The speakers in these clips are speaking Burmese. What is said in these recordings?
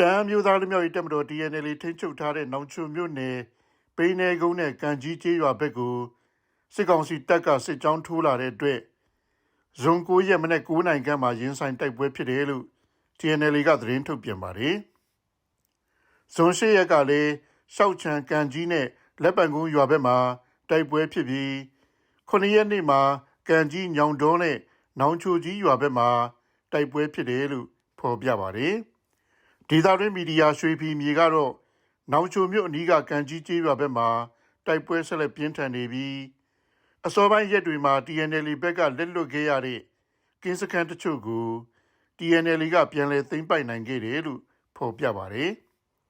တမ်းမျိုးသားလူမျိုးရေးတက်မတော် DNL ထိန်းချုပ်ထားတဲ့နောင်ချုံမြို့နယ်ပိန်းနယ်ကုန်းနဲ့ကံကြီးကျေးရွာဘက်ကိုစစ်ကောင်စီတပ်ကစစ်ကြောင်းထိုးလာတဲ့အတွက်ဇွန်9ရက်မနေ့9နိုင်ခန့်မှာရင်းဆိုင်တိုက်ပွဲဖြစ်တယ်လို့ TNL ကသတင်းထုတ်ပြန်ပါတယ်။ဇွန်10ရက်ကလည်းရှောက်ချံကံကြီးနဲ့လက်ပံကုန်းရွာဘက်မှာတိုက်ပွဲဖြစ်ပြီး9ရက်နေ့မှာကံကြီးညောင်တော်နဲ့နောင်ချိုကြီးရွာဘက်မှာတိုက်ပွဲဖြစ်တယ်လို့ဖော်ပြပါတယ်။ ဒေသတွင်းမီဒီယာရွှေဖီမြေကတော့နောင်ချိုမြို့အနီးကကံကြီးကျေးရွာဘက်မှာတိုက်ပွဲဆက်လက်ပြင်းထန်နေပြီးအစောပိုင်းရက်တွေမှာ TNL ဘက်ကလက်လွတ်ခဲ့ရတဲ့ကင်းစခန်းတချို့ကို TNL ကပြန်လည်သိမ်းပိုက်နိုင်ခဲ့တယ်လို့ဖော်ပြပါတယ်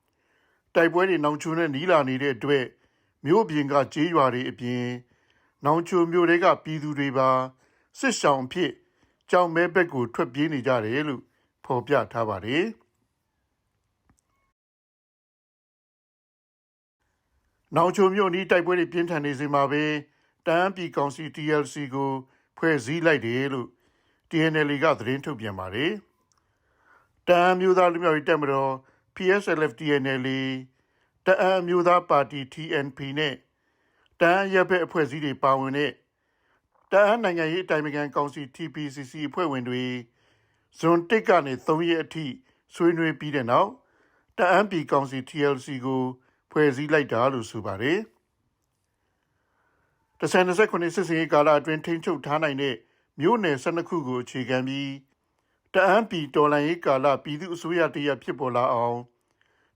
။တိုက်ပွဲတွေနောင်ချိုနဲ့နီးလာနေတဲ့အတွက်မြို့ပြင်ကကျေးရွာတွေအပြင် နောင်ချိုမြို့တွေကပြည်သူတွေပါစစ်ဆောင်ဖြစ်ကြောင်မဲဘက်ကိုထွက်ပြေးနေကြတယ်လို့ဖော်ပြထားပါတယ်။ နောင်ချိုမြို့နီးတိုက်ပွဲတွေပြင်းထန်နေစဉ်မှာပဲတန်းပြည်ကောင်စီ TLC ကိုဖွဲ့စည်းလိုက်တယ်လို့ TNL ကသတင်းထုတ်ပြန်ပါတယ်။တန်းမျိုးသားလူမျိုးရေးတက်မတော် PSLF TNL တအန်းမျိုးသားပါတီ TNP နဲ့တန်းရပ်ဘက်အဖွဲ့အစည်းတွေပါဝင်တဲ့တအန်းနိုင်ငံရေးအတိုင်းအမြံကောင်စီ TPCC အဖွဲ့ဝင်တွေဇွန်1ကနေ3ရက်အထိဆွေးနွေးပြီးတဲ့နောက်တအန်းပြည်ကောင်စီ TLC ကို ဖွဲ့စည်းလိုက်တာလို့ဆိုပါတယ်။တဆန်29စစ်စင်ရေးကာလအတွင်းထိန်းချုပ်ထားနိုင်တဲ့မြို့နယ်12ခုကိုအခြေခံပြီးတအန်းပြည်တော်လှန်ရေးကာလပြည်သူအစိုးရတရဖြစ်ပေါ်လာအောင်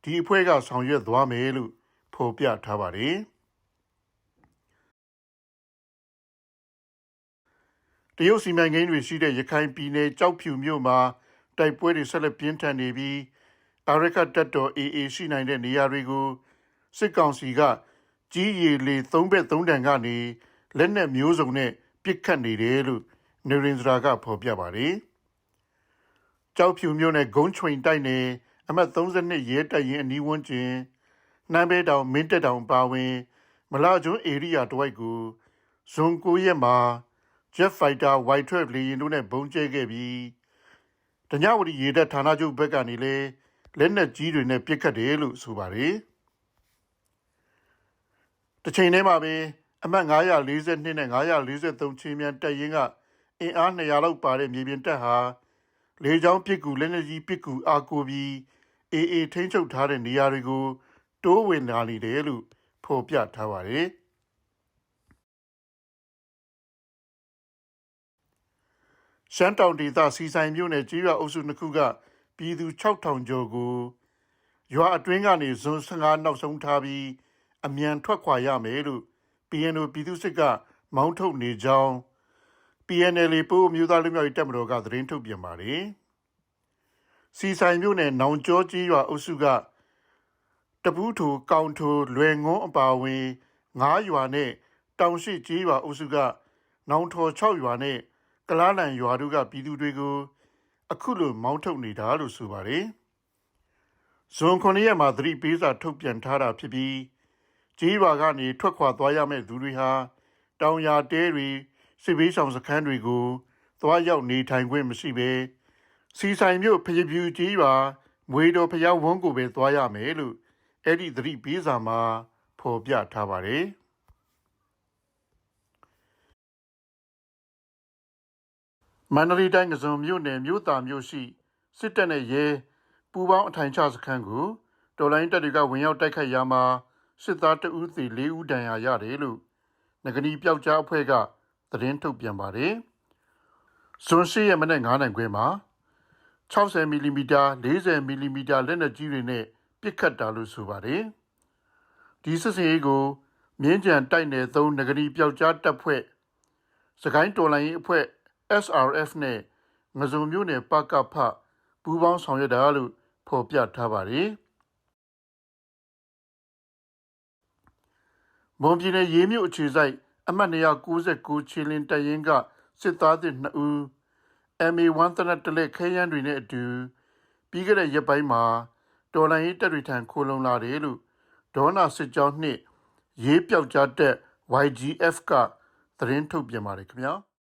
ဒီအဖွဲ့ကဆောင်ရွက်သွားမယ်လို့ဖော်ပြထားပါတယ်။တရုတ်စီမံကိန်းတွေရှိတဲ့ရခိုင်ပြည်နယ်ကြောက်ဖြူမြို့မှာတိုက်ပွဲတွေဆက်လက်ပြင်းထန်နေပြီးအာရခတ်တပ်တော် AA ရှိနိုင်တဲ့နေရာတွေကို စစ်ကောင်စီကကြီးရီလေသုံးဘက်သုံးတန်ကနေလက်နက်မျိုးစုံနဲ့ပစ်ခတ်နေတယ်လို့နေရင်စရာကဖော်ပြပါတယ်။ကြောက်ဖြူမျိုးနဲ့ဂုံးချွင်တိုက်နေအမှတ်32ရဲတပ်ရင်အနီးဝန်းကျင်နမ်းဘဲတောင်မင်းတက်တောင်ပါဝင်မလာကျွန်းဧရိယာတဝိုက်ကိုဇွန်9ရက်မှာ Jet Fighter Y12 လေယာဉ်တို့နဲ့ဘုံကျဲခဲ့ပြီးတညဝတီရေတပ်ဌာနချုပ်ဘက်ကနေလဲလက်နက်ကြီးတွေနဲ့ပစ်ခတ်တယ်လို့ဆိုပါတယ်။ တစ်ချိန်တည်းမှာပဲအမှတ်942နဲ့943ချင်းမြန်တက်ရင်ကအင်အား200လောက်ပါတဲ့မြေပြင်တပ်ဟာလေကြောင်းပစ်ကူလက်နက်ကြီးပစ်ကူအားကိုပြီးအေးအေးထိန်းချုပ်ထားတဲ့နေရာတွေကိုတိုးဝင်လာနေတယ်လို့ဖော်ပြထားပါတယ်။ရှမ်းတောင်ဒေသစီဆိုင်မြို့နယ်ကြေးရွာအုပ်စုနှစ်ခုကပြည်သူ6000ကျော်ကိုရွာအတွင်းကနေဇွန်15နောက်ဆုံးထားပြီး အမြန်ထွက်ခွာရမယ်လို့ PNO ပြည်သူစစ်ကမောင်းထုတ်နေကြောင်း PNL ပို့မျိုးသားလူမျိုးရေးတပ်မတော်ကသတင်းထုတ်ပြန်ပါတယ်။စီဆိုင်မြို့နယ်နောင်ကျောကြီးရွာအုပ်စုကတပူးထူကောင်ထူလွယ်ငုံအပါဝင်၅ရွာနဲ့တောင်ရှိကြီးရွာအုပ်စုကနောင်ထော်6ရွာနဲ့ကလားလန်ရွာတို့ကပြည်သူတွေကိုအခုလိုမောင်းထုတ်နေတာလို့ဆိုပါတယ်။ဇွန်9ရက်မှာသတိပေးစာထုတ်ပြန်ထားတာဖြစ်ပြီး ကြီးရွာကနေထွက်ခွာသွားရမယ့်သူတွေဟာတောင်ယာတဲတွေစစ်ဘေးဆောင်စခန်းတွေကိုသွားရောက်နေထိုင်ခွင့်မရှိဘဲစီဆိုင်မြို့ဖျပြူကြီးရွာမွေတော်ဖျားဝန်းကိုပဲသွားရမယ်လို့အဲ့ဒီသတိပေးစာမှာဖော်ပြထားပါတယ်မန္တလေးတိုင်းကစုံမြို့နယ်မြို့သားမြို့ရှိစစ်တပ်နဲ့ရဲပူးပေါင်းအထိုင်ချစခန်းကိုတော်လိုင်းတပ်တွေကဝင်ရောက်တိုက်ခိုက်ရာမှာ စစ်သားတဦးစီ၄ဦးဒဏ်ရာရတယ်လို့ငကနီပျောက်ကြားအဖွဲ့ကသတင်းထုတ်ပြန်ပါတယ်။ဇွန်ရှိရဲ့မနေ့9နိုင်ခွဲမှာ60မီလီမီတာ40မီလီမီတာလက်နက်ကြီးတွေနဲ့ပစ်ခတ်တာလို့ဆိုပါတယ်။ဒီစစ်စင်ရေးကိုမြင်းကြံတိုက်နယ်သုံးငကနီပျောက်ကြားတပ်ဖွဲ့စကိုင်းတော်လိုင်းရေးအဖွဲ့ SRF နဲ့ငစုံမျိုးနယ်ပကဖပူးပေါင်းဆောင်ရွက်တာလို့ဖော်ပြထားပါတယ်။ မွန်ပြည်နယ်ရေးမြို့အခြေစိုက်အမှတ်296ချီလင်းတရင်ကစစ်သားသစ်2ဦး MA1 တနက်တလက်ခဲယမ်းတွေနဲ့အတူပြီးခဲ့တဲ့ရက်ပိုင်းမှာတော်လိုင်းရေးတပ်တွေထံခိုလုံလာတယ်လို့ဒေါနာစစ်ကြောင်းနှင့်ရေးပြောက်ကြားတက် YGF ကသတင်းထုတ်ပြန်ပါတယ်ခင်ဗျာ။